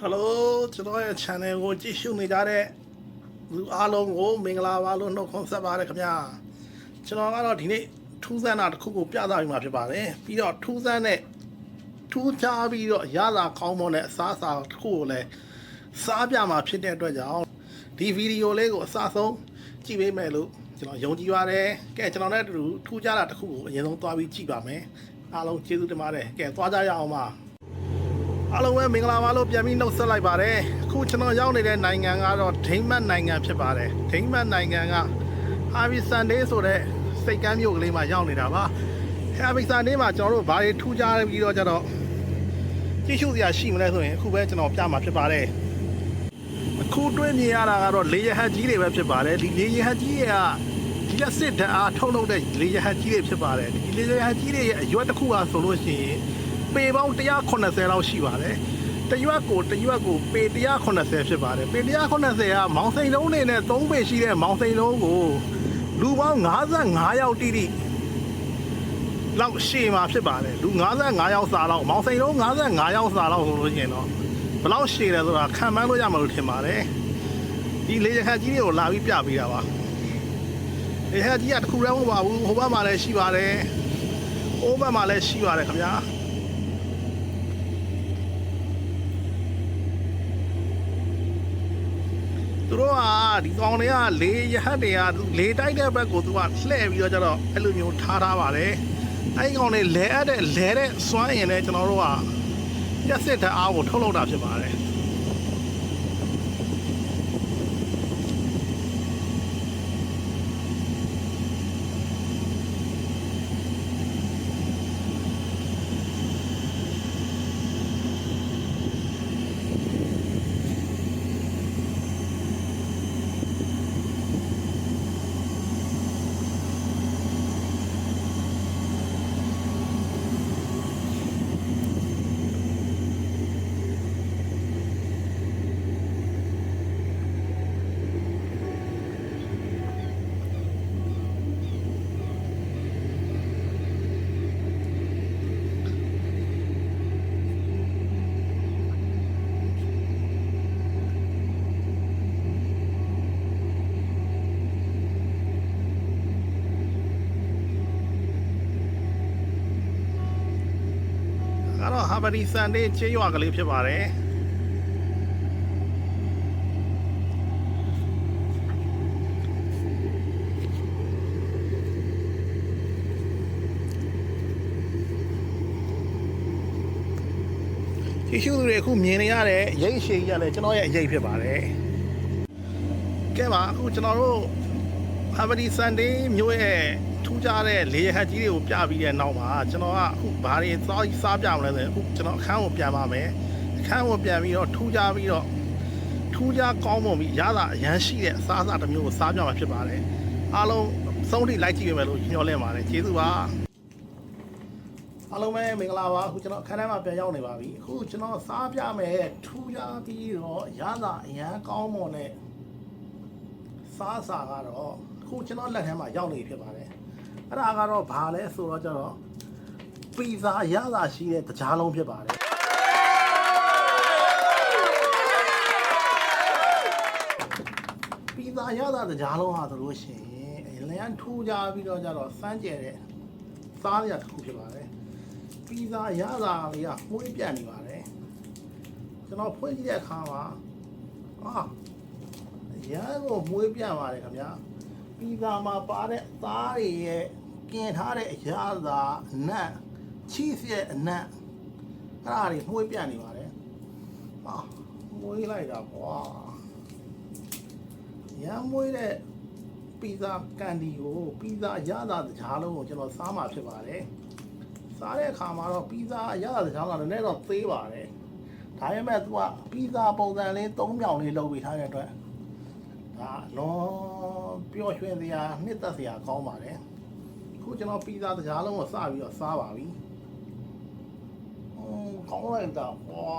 ဟယ်လိုကျွန်တော်ရဲ့ channel ကိုကြည့်ရှုနေကြတဲ့လူအားလုံးကိုမင်္ဂလာပါလို့နှုတ်ခွန်းဆက်ပါတယ်ခင်ဗျာကျွန်တော်ကတော့ဒီနေ့ထူးဆန်းတာတစ်ခုကိုပြသပြီးမှဖြစ်ပါတယ်ပြီးတော့ထူးဆန်းတဲ့ထူးခြားပြီးတော့ရလာကောင်းမွန်တဲ့အစားအစာတစ်ခုကိုလည်းစားပြမှာဖြစ်တဲ့အတွက်ကြောင့်ဒီဗီဒီယိုလေးကိုအစဆုံးကြည့်ပေးမယ်လို့ကျွန်တော်ယုံကြည်ပါတယ်ကဲကျွန်တော်လည်းအတူတူထူးခြားတာတစ်ခုကိုအရင်ဆုံးသွားပြီးကြည့်ပါမယ်အားလုံးကျေးဇူးတင်ပါတယ်ကဲသွားကြရအောင်ပါ အားလုံးပဲမင်္ဂလာပါလို့ပြန်ပြီးနှုတ်ဆက်လိုက်ပါတယ်အခုကျွန်တော်ရောက်နေတဲ့နိုင်ငံကတော့ဒိန်းမတ်နိုင်ငံဖြစ်ပါတယ်ဒိန်းမတ်နိုင်ငံကဟာဗီဆန်ဒေးဆိုတဲ့စိတ်ကမ်းမြို့ကလေးမှာရောက်နေတာပါဟာဗီဆန်ဒေးမှာကျွန်တော်တို့ဘာတွေထူးခြားပြီးတော့ကြတော့ကြည့်ရှုစရာရှိမလဲဆိုရင်အခုပဲကျွန်တော်ပြမှာဖြစ်ပါတယ်အခုတွေ့မြင်ရတာကတော့လေရဟတ်ကြီးတွေပဲဖြစ်ပါတယ်ဒီလေရဟတ်ကြီးတွေကဒီလက်စစ်ဓာတ်အားထုတ်လုပ်တဲ့လေရဟတ်ကြီးတွေဖြစ်ပါတယ်ဒီလေရဟတ်ကြီးတွေရဲ့အရွက်တစ်ခုအားဆိုလို့ရှိရင် ပေပေါင်း180လောက်ရှိပါတယ်။တရွက်ကိုတရွက်ကိုပေ180ဖြစ်ပါတယ်။ပေ180ကမောင်စိန်လုံးနေနဲ့3ပေရှိတဲ့မောင်စိန်လုံးကိုလူပေါင်း55ယောက်တိတိလောက်ရှေ့မှာဖြစ်ပါတယ်။လူ55ယောက်စာလောက်မောင်စိန်လုံး55ယောက်စာလောက်ဆိုလို့ရှိရင်တော့ဘယ်လောက်ရှေ့လဲဆိုတာခံမှန်းလို့ရမှာလို့ထင်ပါတယ်။ဒီလေရခတ်ကြီးတွေကိုလာပြီးပြပေးတာပါ။လေရခတ်ကြီးကတစ်ခုတည်းမဟုတ်ပါဘူး။ဟိုဘက်မှာလည်းရှိပါတယ်။ဟိုဘက်မှာလည်းရှိပါတယ်ခင်ဗျာ။ သူတို့ကဒီကောင်တွေကလေရဟတ်တွေကသူလေတိုက်တဲ့ဘက်ကိုသူကလှည့်ပြီးတော့ကျတော့အဲ့လိုမျိုးထားထားပါတယ်အဲ့ဒီကောင်တွေလဲအပ်တဲ့လဲတဲ့စွမ်းရင်လည်းကျွန်တော်တို့ကပြက်စစ်တဲ့အားကိုထုတ်လုပ်တာဖြစ်ပါတယ် အဲ့တော့ဟာဗဒီဆန်ဒေးချေးရွာကလေးဖြစ်ပါတယ်ဒီရှုသူတွေအခုမြင်နေရတဲ့ရိတ်ရှိကြီးကလည်းကျွန်တော်ရဲ့အရေးဖြစ်ပါတယ်ကဲပါအခုကျွန်တော်တို့ ဟာဗဒီဆန်ဒေးမျိုးရဲ့ထူးခြားတဲ့လေရဟတ်ကြီးတွေကိုပြပြီးတဲ့နောက်မှာကျွန်တော်ကအခုဘာတွေစားစားပြမလဲဆိုရင်အခုကျွန်တော်အခန်းကိုပြန်ပါမယ်အခန်းကိုပြန်ပြီးတော့ထူးခြားပြီးတော့ထူးခြားကောင်းမွန်ပြီးရတာအရန်ရှိတဲ့အစားအစာတစ်မျိုးကိုစားပြမှာဖြစ်ပါတယ်အားလုံးစုံထိလိုက်ကြည့်ရမယ်လို့ညှော်လင့်ပါတယ်ကျေးဇူးပါအားလုံးပဲမင်္ဂလာပါအခုကျွန်တော်အခန်းထဲမှာပြန်ရောက်နေပါပြီအခုကျွန်တော်စားပြမယ်ထူးခြားပြီးတော့ရတာအရန်ကောင်းမွန်တဲ့စားစာကတော့အ ခုကျွန်တော်လက်ထဲမှာရောက်နေဖြစ်ပါတယ်အဲ့ဒါကတော့ဘာလဲဆိုတော့ကျတော့ပီဇာရတာရှိတဲ့တကြားလုံးဖြစ်ပါတယ်ပီဇာရတာတကြားလုံးဟာဆိုလို့ရှိရင်အလန်ထူးကြပြီးတော့ကျတော့စမ်းကြဲတဲ့စားရတစ်ခုဖြစ်ပါတယ်ပီဇာရတာလေးကမှုေးပြတ်နေပါတယ်ကျွန်တော်ဖွင့်ကြည့်တဲ့အခါမှာအာရန်ကိုမွေးပြတ်ပါတယ်ခင်ဗျာ ပီဇာမှာပါတဲ့သားတွေရဲ့กินထားတဲ့အရာသာအနက်ချီးစ်ရဲ့အနက်အဲ့ဒါတွေမှုေးပြတ်နေပါတယ်ဟာမွေးလိုက်တာကွာရမ်းမွေးတဲ့ပီဇာကန်ဒီကိုပီဇာရတာတကြားလုံးကိုကျွန်တော်စားမှာဖြစ်ပါတယ်စားတဲ့အခါမှာတော့ပီဇာရတာတကြားကလည်းလည်းတော့သေးပါတယ်ဒါပေမဲ့သူကပီဇာပုံစံလေး၃မြောင်လေးလုပ်ပြီးထားတဲ့အတွက်ဒါအလွန် ပျော်ရွှင်စရာနှစ်သက်စရာကောင်းပါတယ်ခုကျွန်တော်ပီဇာတကြားလုံးကိုစပြီးတော့စားပါပြီအင်းကောင်းလိုက်တာဝါ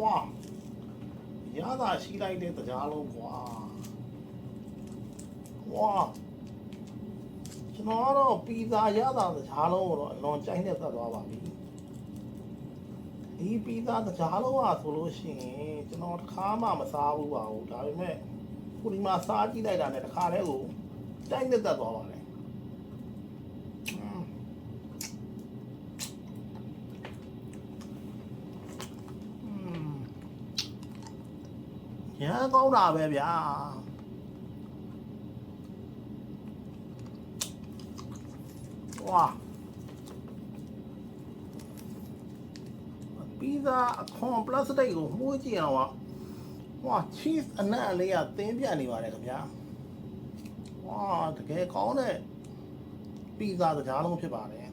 ဝါရတာရှိလိုက်တဲ့တကြားလုံးကွာဝါကျွန်တော်ကတော့ပီဇာရတာတကြားလုံးကိုတော့အလွန်ကြိုက်နေသက်သွားပါပြီ ဒီပီသားကြားလုံးอ่ะဆိုလို့ရှိရင်ကျွန်တော်တစ်ခါမှမစားဘူးပါဘူးဒါပေမဲ့ခုဒီမှာစားကြည့်လိုက်တာနဲ့တစ်ခါတည်းကိုတိုင်းသက်သက်သွားပါလေရန်ကောင်းတာပဲဗျာ哇。Wow. ပီဇာအခွန်ပလတ်စတစ်ကိုမှုကြည့်အောင်ပါဝါ cheese အနံ့လေးကသင်းပြတ်နေပါတယ်ခင်ဗျာဝါတကယ်ကောင်းတဲ့ပီဇာတစ်ကြားလုံးဖြစ်ပါတယ်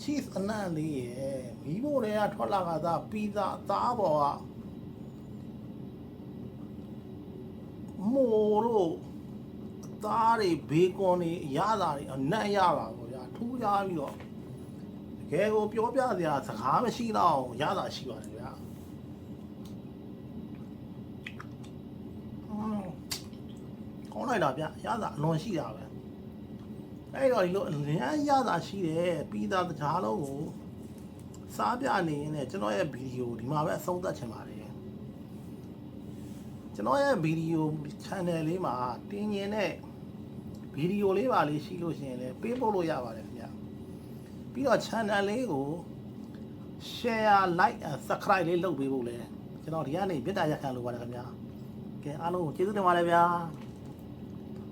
cheese အနံ့လေးရယ်မီးမို့တွေကထွက်လာကသာပီဇာအသားပေါ်ကမိုးတို့အသားတွေဘေကွန်တွေအရသာတွေအနံ့ရပါဘူးဗျာထူးခြားပြီးတော့ တကယ်ကိုပြောပြစရာစကားမရှိတော့ရတာရှိပါတယ်ဗျာอืมကောင်းလိုက်တာဗျရတာအလွန်ရှိတာပဲအဲ့တော့ဒီလိုအလင်းရတာရှိတယ်ပြီးသားတကြားလုံးကိုစားပြနေရင်လည်းကျွန်တော်ရဲ့ဗီဒီယိုဒီမှာပဲအဆုံးသတ်ချင်ပါတယ်ကျွန်တော်ရဲ့ဗီဒီယို channel လေးမှာတင်ရင်တဲ့ဗီဒီယိုလေးပါလေးရှိလို့ရှိရင်လည်းပေးပို့လို့ရပါတယ်ခင်ဗျာ ပြီးတော့ channel လေးကို share like and subscribe လေးလုပ်ပေးဖို့လဲကျွန်တော်ဒီကနေမေတ္တာရက်ခံလိုပါတယ်ခင်ဗျာကဲအားလုံးကိုကျေးဇူးတင်ပါတယ်ဗျာ